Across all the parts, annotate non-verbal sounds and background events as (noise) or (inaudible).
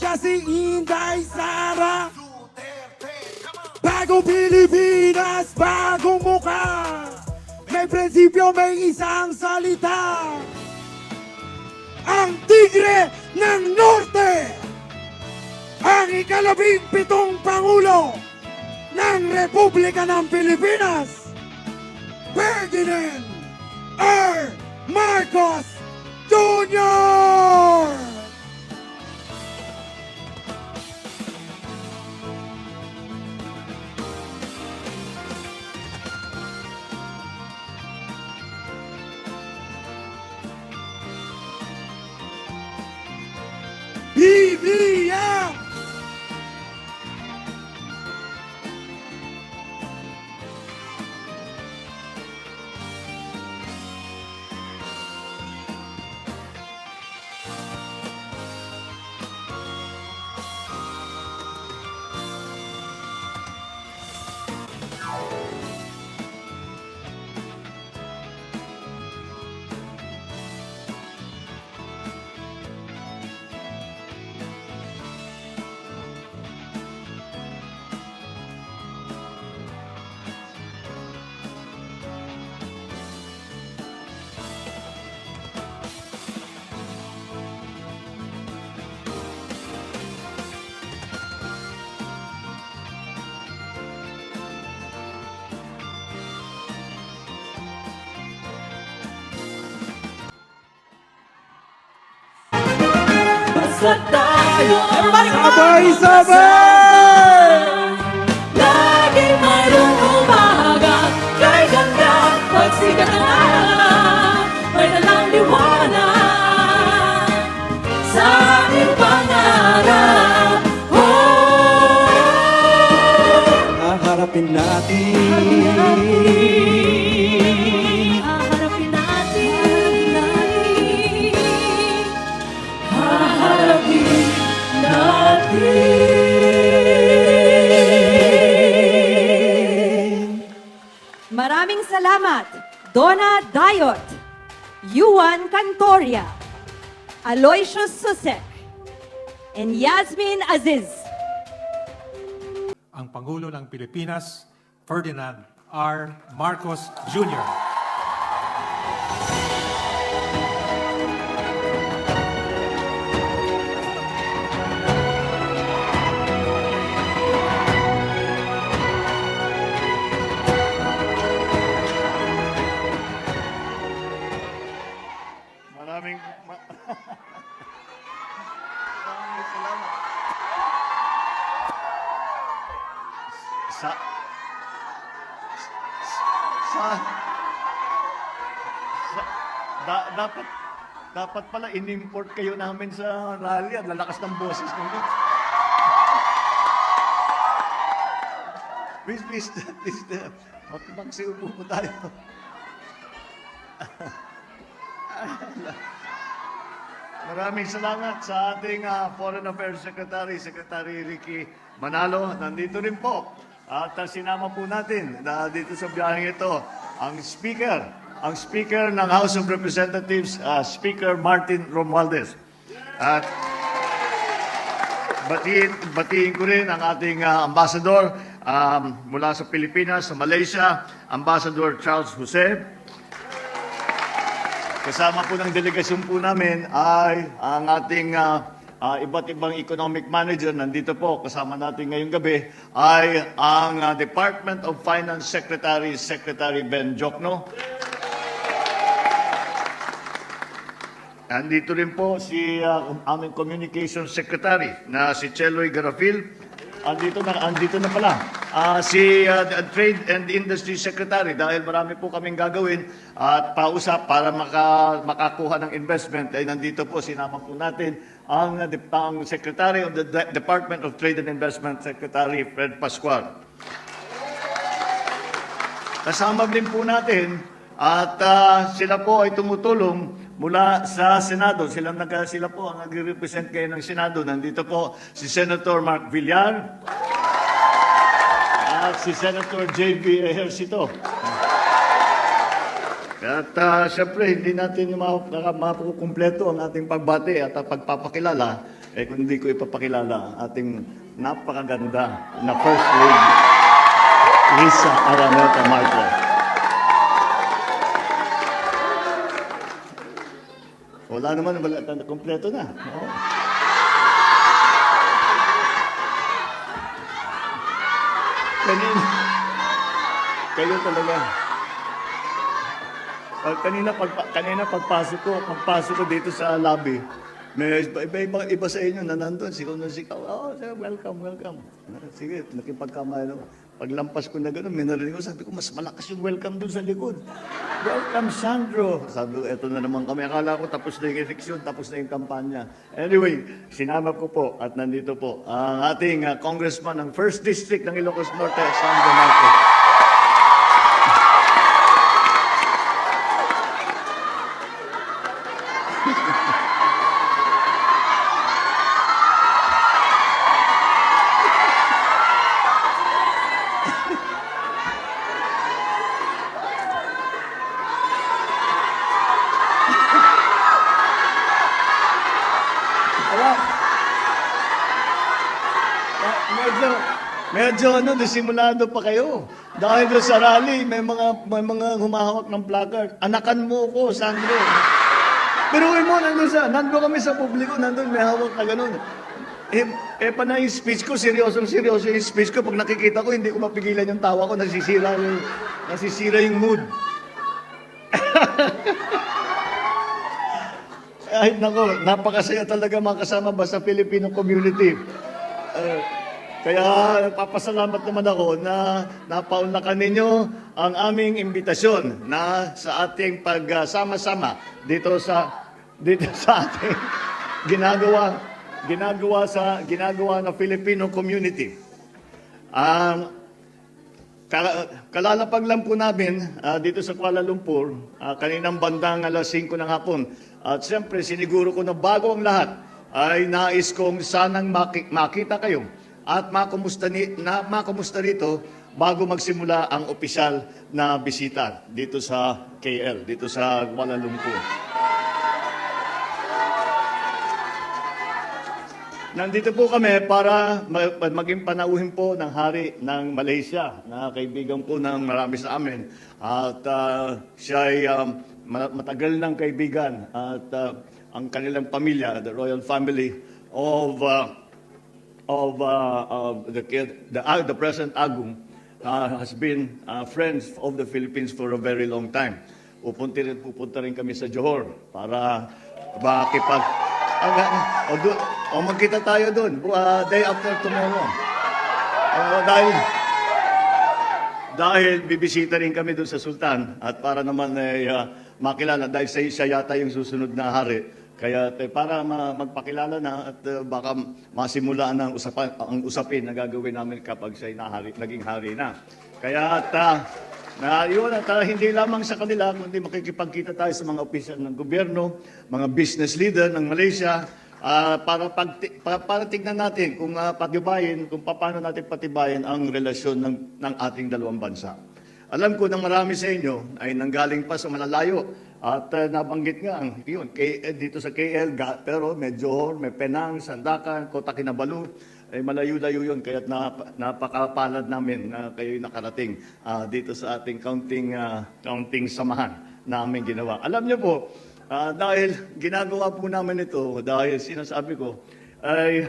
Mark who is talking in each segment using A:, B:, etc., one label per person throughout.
A: Siya si Inday Sara. Bagong Pilipinas, bagong muka May prinsipyo, may isang salita. Ang Tigre ng Norte. Ang ikalabing pitong Pangulo ng Republika ng Pilipinas. Ferdinand R. Marcos Jr. BBM!
B: Basta tayo ay
A: Sabay-sabay!
C: Salamat, Donna Dayot, Yuan Cantoria, Aloysius Susek, and Yasmin Aziz.
D: ang Pangulo ng Pilipinas, Ferdinand R. Marcos Jr.
E: Maraming ma- (laughs) Maraming salamat. Sa sa sa da, dapat dapat pala in-import kayo namin sa rally at lalakas ng boses ninyo. Please, please, please, magsiupo po tayo. (laughs) Maraming salamat sa ating ah, Foreign Affairs Secretary, Secretary Ricky Manalo. Nandito rin po. At ah, sinama po natin na dito sa biyaheng ito ang Speaker, ang Speaker ng House of Representatives, ah, Speaker Martin Romualdez. At batiin, batiin ko rin ang ating ah, ambassador um, mula sa Pilipinas, sa Malaysia, Ambassador Charles Jose. Kasama po ng delegasyon po namin ay ang ating ah, ah, iba't ibang economic manager. Nandito po, kasama natin ngayong gabi, ay ang ah, Department of Finance Secretary, Secretary Ben Jokno. Nandito rin po si ah, aming Communications Secretary na si Cheloy Garafil. Andito na, andito na pala. Ah, si the Trade and Industry Secretary dahil marami po kaming gagawin at pausap para maka, makakuha ng investment ay nandito po sinama po natin ang, ang Secretary of the De- Department of Trade and Investment Secretary Fred Pascual. Kasama din po natin at ah, sila po ay tumutulong mula sa Senado. Sila, nag, sila po ang nag-represent kayo ng Senado. Nandito po si Senator Mark Villar at si Senator J.B. Ejercito. At uh, syempre, hindi natin ma- naka- mapukumpleto ang ating pagbati at pagpapakilala eh kung hindi ko ipapakilala ating napakaganda na First Lady, Lisa Araneta Marcos. Wala naman, wala, kompleto na. Oo. Kanina, kayo talaga. Pag kanina, pag, kanina pagpasok ko, pagpasok ko dito sa lobby, may iba, iba, iba, sa inyo na nandun, sigaw na sigaw, oh, sir, welcome, welcome. Sige, nakipagkamayan ako. Paglampas ko na gano'n, may narinig ko, sabi ko, mas malakas yung welcome dun sa likod. Welcome, Sandro. Sabi ko, eto na naman kami. Akala ko tapos na yung eleksyon, tapos na yung kampanya. Anyway, sinama ko po at nandito po ang ating uh, congressman ng First District ng Ilocos Norte, Sandro Marcos. Wala. Ah, Medyo, medyo ano, disimulado pa kayo. Dahil doon sa rally, may mga, may mga humahawak ng placard. Anakan mo ko, Sandro. Pero mo, nandun sa, nandun kami sa publiko, nandun may hawak na ganun. Eh, eh pa na yung speech ko, seryosong seryoso yung speech ko. Pag nakikita ko, hindi ko mapigilan yung tawa ko, nasisira yung, nasisira yung mood. (laughs) Ay, nako, napakasaya talaga makasama ba sa Filipino community. Eh, kaya papasalamat naman ako na napaunlakan ninyo ang aming imbitasyon na sa ating pagsama-sama dito sa dito (laughs) sa ating ginagawa ginagawa sa ginagawa ng Filipino community. Ang Kala- Kalalapag lang po namin ah, dito sa Kuala Lumpur, ah, kaninang bandang alas 5 ng hapon. At siyempre, siniguro ko na bago ang lahat, ay nais kong sanang maki- makita kayo at makumusta, ni, na, makumusta rito bago magsimula ang opisyal na bisita dito sa KL, dito sa Kuala Lumpur. Nandito po kami para ma- maging panauhin po ng hari ng Malaysia na kaibigan po ng marami sa amin. At ah, siya ay um, ma- matagal ng kaibigan at ah, ang kanilang pamilya, the royal family of ah, of uh, of the the, uh, the President Agum uh, has been uh, friends of the Philippines for a very long time. Pupunta rin, pupunta rin kami sa Johor para makipag... O, doon, o magkita tayo doon, uh, day after tomorrow. Uh, dahil dahil bibisita rin kami doon sa Sultan at para naman ay ah, makilala dahil siya, siya yata yung susunod na hari. Kaya eh, para ma- magpakilala na at ah, baka masimulaan ng usapan, ang usapin na gagawin namin kapag siya nahari, naging hari na. Kaya at ah, na yun at ah, hindi lamang sa kanila kundi makikipagkita tayo sa mga opisyal ng gobyerno, mga business leader ng Malaysia ah, para pag para, para tignan natin kung uh, patibayin kung paano natin patibayin ang relasyon ng ng ating dalawang bansa. Alam ko na marami sa inyo ay nanggaling pa sa malalayo at ah, nabanggit nga ang yun, K, eh, dito sa KL, ga, pero may Penang, Sandakan, Kota Kinabalu, ay malayo-layo yun. Kaya nap, napakapalad namin na kayo'y nakarating ah, dito sa ating counting, ah, counting samahan namin ginawa. Alam niyo po, ah, dahil ginagawa po namin ito, dahil sinasabi ko, ay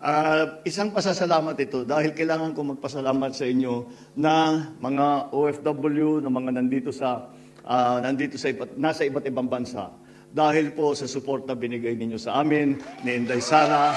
E: Ah, isang pasasalamat ito dahil kailangan ko magpasalamat sa inyo na mga OFW na mga nandito sa ah, nandito sa iba't, nasa iba't ibang bansa. Dahil po sa support na binigay ninyo sa amin ni Inday Sara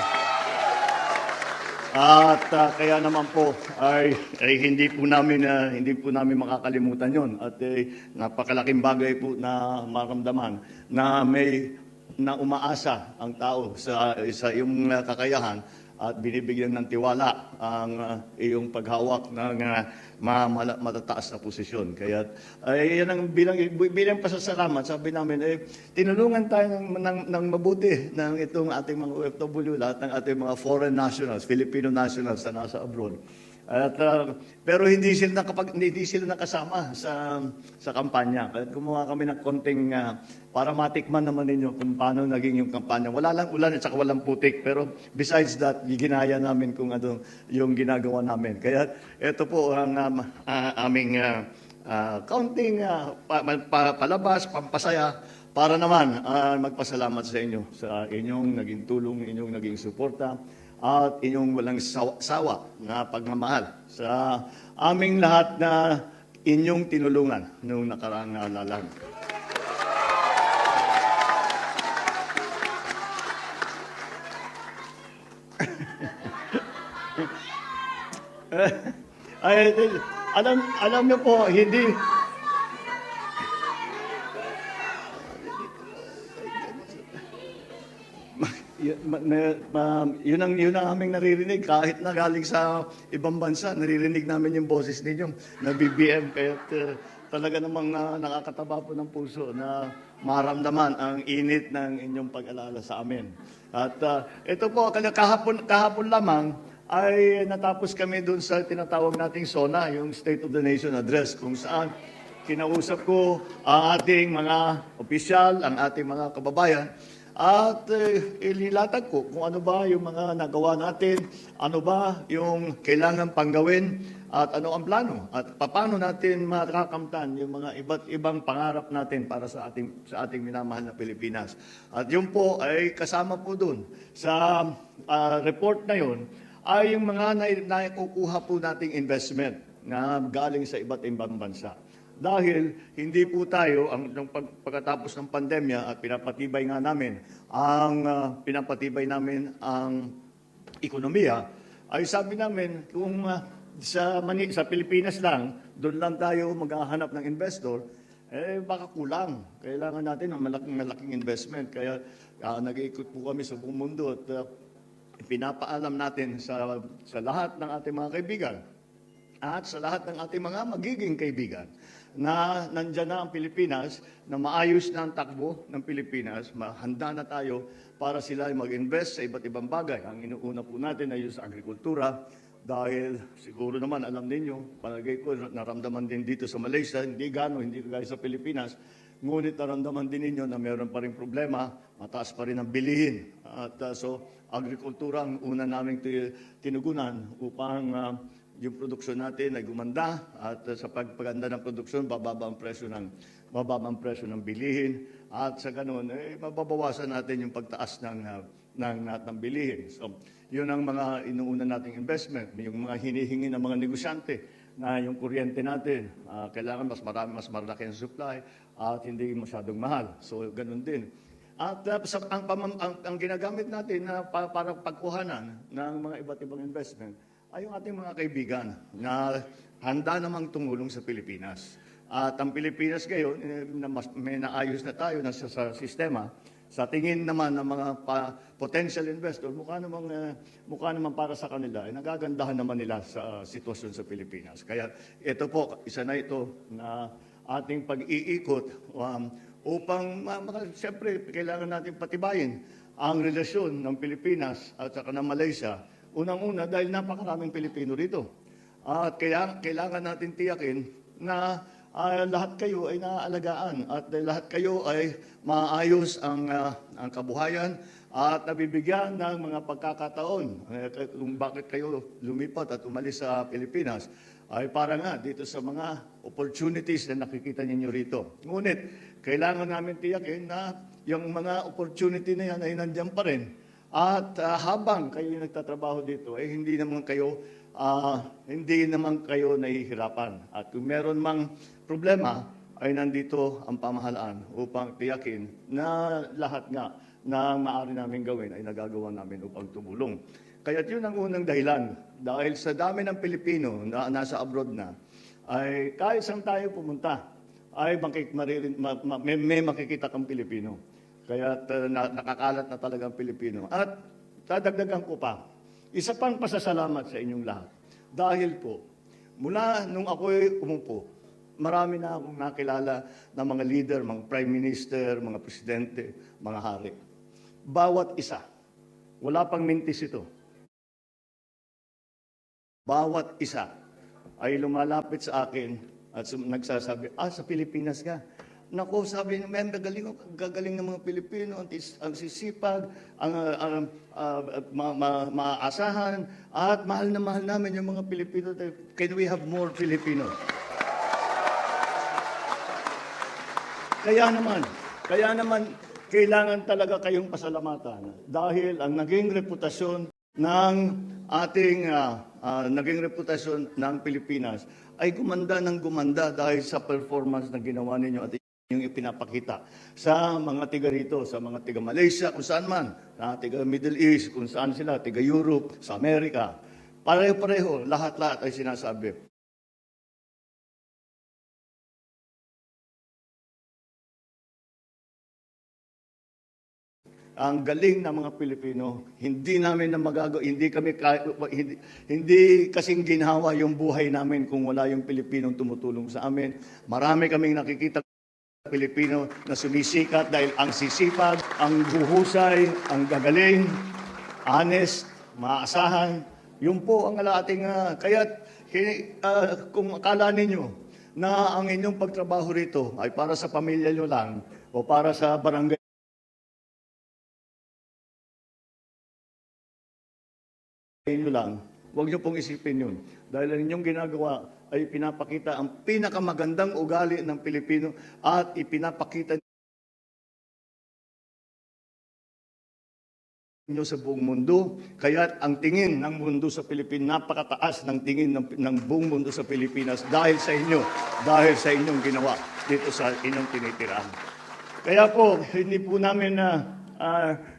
E: at ah, kaya naman po ay, ay hindi po namin ah, hindi po namin makakalimutan 'yon at eh, napakalaking bagay po na maramdaman na may na umaasa ang tao sa sa iyong ah, kakayahan at binibigyan ng tiwala ang ah, iyong paghawak ng ah, ma- matataas na posisyon. Kaya ay yan ang bilang bilang pasasalamat sabi namin eh tinulungan tayo ng, ng, ng mabuti ng itong ating mga OFW lahat ng ating mga foreign nationals, Filipino nationals na nasa abroad. At, ah, pero hindi sila nakapag, hindi sila nakasama sa sa kampanya. Kaya gumawa kami ng konting ah, para matikman naman ninyo kung paano naging yung kampanya. Wala lang ulan at saka walang putik. Pero besides that, ginaya namin kung ano yung ginagawa namin. Kaya ito po ang um, ah, aming ah, ah, kaunting ah, pa- pa- palabas, pampasaya para naman ah, magpasalamat sa inyo sa inyong naging tulong, inyong naging suporta at inyong walang sawa, sawa na pagmamahal sa aming lahat na inyong tinulungan noong nakaraang alalang. (laughs) Ay, alam, alam niyo po, hindi, Yun ang yun ang aming naririnig kahit na galing sa ibang bansa naririnig namin yung boses ninyo na BBM kaya uh, talaga namang na, nakakataba po ng puso na maramdaman ang init ng inyong pag-alala sa amin. At uh, ito po kahapon kahapon lamang ay natapos kami doon sa tinatawag nating SONA, yung State of the Nation Address kung saan kinausap ko ang ating mga opisyal, ang ating mga kababayan at eh, ililatag ko kung ano ba yung mga nagawa natin, ano ba yung kailangan panggawin, at ano ang plano, at paano natin makakamtan yung mga iba't ibang pangarap natin para sa ating, sa ating minamahal na Pilipinas. At yun po ay kasama po dun sa ah, report na yun, ay yung mga nai- naikukuha po nating investment na galing sa iba't ibang bansa. Dahil hindi po tayo, ang, nung pag, pagkatapos ng pandemya at pinapatibay nga namin, ang ah, pinapatibay namin ang ekonomiya, ay sabi namin kung ah, sa, Mani, sa Pilipinas lang, doon lang tayo maghahanap ng investor, eh baka kulang. Kailangan natin ng malaking, malaking investment. Kaya ah, nag-iikot po kami sa buong mundo at ah, pinapaalam natin sa, sa lahat ng ating mga kaibigan at sa lahat ng ating mga magiging kaibigan na nandyan na ang Pilipinas, na maayos na ang takbo ng Pilipinas, mahanda na tayo para sila mag-invest sa iba't ibang bagay. Ang inuuna po natin ay yung sa agrikultura, dahil siguro naman alam ninyo, palagay ko naramdaman din dito sa Malaysia, hindi gano, hindi gaya sa Pilipinas, ngunit naramdaman din ninyo na mayroon pa rin problema, mataas pa rin ang bilihin. At uh, so, agrikultura ang una naming ti- tinugunan upang uh, yung produksyon natin ay at uh, sa pagpaganda ng produksyon, bababa ang presyo ng bababa ang presyo ng bilihin at sa ganun, eh, mababawasan natin yung pagtaas ng, uh, ng, ng, ng bilihin. So, yun ang mga inuuna nating investment, yung mga hinihingi ng mga negosyante na yung kuryente natin, ah, kailangan mas marami, mas malaki ang supply at hindi masyadong mahal. So, ganun din. At uh, sa, ang, pamam- ang, ang ginagamit natin na pa, para pagkuhanan ng mga iba't ibang investment ay yung ating mga kaibigan na handa namang tumulong sa Pilipinas. At ang Pilipinas ngayon, eh, may naayos na tayo na sa, sa sistema. Sa tingin naman ng mga pa, potential investor, mukha namang, eh, mukha naman para sa kanila, eh, nagagandahan naman nila sa sitwasyon sa Pilipinas. Kaya ito po, isa na ito na ating pag-iikot um, upang, ma- siyempre, kailangan natin patibayin ang relasyon ng Pilipinas at saka ng Malaysia. Unang-una, dahil napakaraming Pilipino rito. At kaya kailangan natin tiyakin na ah, lahat kayo ay naaalagaan at lahat kayo ay maayos ang, ah, ang kabuhayan at nabibigyan ng mga pagkakataon eh, kung bakit kayo lumipat at umalis sa Pilipinas ay para nga dito sa mga opportunities na nakikita ninyo rito. Ngunit, kailangan namin tiyakin na yung mga opportunity na yan ay nandiyan pa rin. At ah, habang kayo nagtatrabaho dito, eh hindi naman kayo ah, hindi naman kayo nahihirapan. At kung meron mang problema, ay nandito ang pamahalaan upang tiyakin na lahat nga na maaari namin gawin ay nagagawa namin upang tumulong. Kaya yun ang unang dahilan. Dahil sa dami ng Pilipino na nasa abroad na, ay kahit saan tayo pumunta, ay makik, maririn, ma, ma, may, may makikita kang Pilipino. Kaya uh, na, nakakalat na talaga ang Pilipino. At dadagdagan ko pa, isa pang pasasalamat sa inyong lahat. Dahil po, mula nung ako'y umupo, marami na akong nakilala na mga leader, mga prime minister, mga presidente, mga hari. Bawat isa, wala pang mintis ito. bawat isa ay lumalapit sa akin at nagsasabi, ah, sa Pilipinas ka. Nako, sabi ng member, galing, gagaling ng mga Pilipino, ang, ang sisipag, ang ang, ah, ma, ma, maaasahan, at mahal na mahal namin yung mga Pilipino. Can we have more Filipino? Kaya naman, kaya naman, kailangan talaga kayong pasalamatan dahil ang naging reputasyon ng ating ah, ah, naging reputasyon ng Pilipinas ay gumanda ng gumanda dahil sa performance na ginawa ninyo at yung ipinapakita sa mga tiga rito, sa mga tiga Malaysia, kung saan man, na tiga Middle East, kung saan sila, tiga Europe, sa Amerika. Pareho-pareho, lahat-lahat ay sinasabi. ang galing ng mga Pilipino, hindi namin na magagawa, hindi kami, ka- hindi, hindi kasing ginhawa yung buhay namin kung wala yung Pilipinong tumutulong sa amin. Marami kaming nakikita Pilipino na sumisikat dahil ang sisipag, ang buhusay, ang gagaling, honest, maasahan, yun po ang ating, uh, kaya kung akala ninyo na ang inyong pagtrabaho rito ay para sa pamilya nyo lang o para sa barangay lang, huwag niyo pong isipin yun. Dahil ang inyong ginagawa ay pinapakita ang pinakamagandang ugali ng Pilipino at ipinapakita ninyo sa buong mundo. Kaya ang tingin ng mundo sa Pilipinas, napakataas ng tingin ng, ng buong mundo sa Pilipinas dahil sa inyo, dahil sa inyong ginawa dito sa inyong tinitirahan. Kaya po, hindi po namin na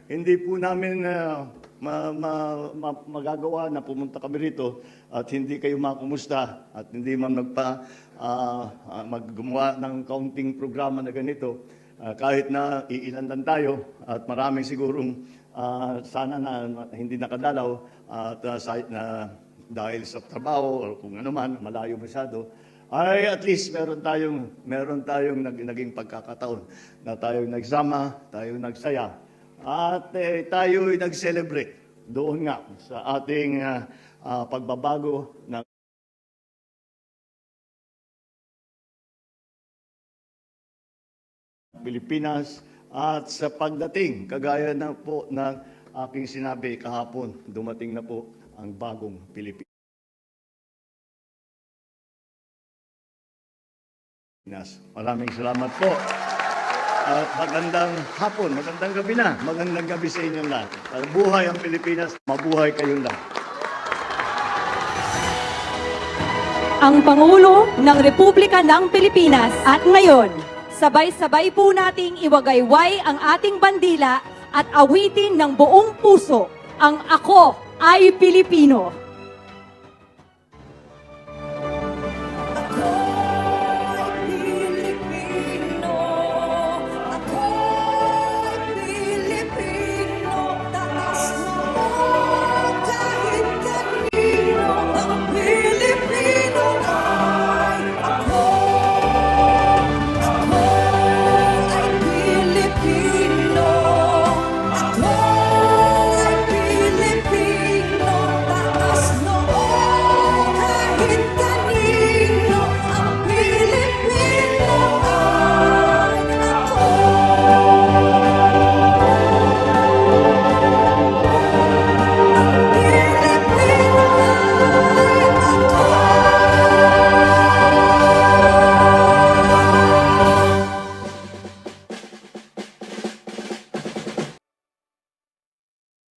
E: hindi po namin ah, ma, ma, ma- magagawa na pumunta kami rito at hindi kayo makumusta at hindi man magpa ah, ah, maggumawa ng counting programa na ganito. Ah, kahit na iilan lang tayo at maraming sigurong ah, sana na hindi nakadalaw at ah, sa, na, dahil sa trabaho o kung ano man, malayo masyado, ay at least meron tayong meron tayong nag, naging pagkakataon na tayong nagsama, tayong nagsaya at eh, tayo'y nag-celebrate doon nga sa ating ah, ah, pagbabago ng Pilipinas at sa pagdating, kagaya na po ng aking sinabi kahapon, dumating na po ang bagong Pilipinas. Maraming salamat po. At magandang hapon, magandang gabi na, magandang gabi sa inyong lahat. Buhay ang Pilipinas, mabuhay kayong lahat.
C: ang Pangulo ng Republika ng Pilipinas. At ngayon, sabay-sabay po nating iwagayway ang ating bandila at awitin ng buong puso ang Ako ay Pilipino.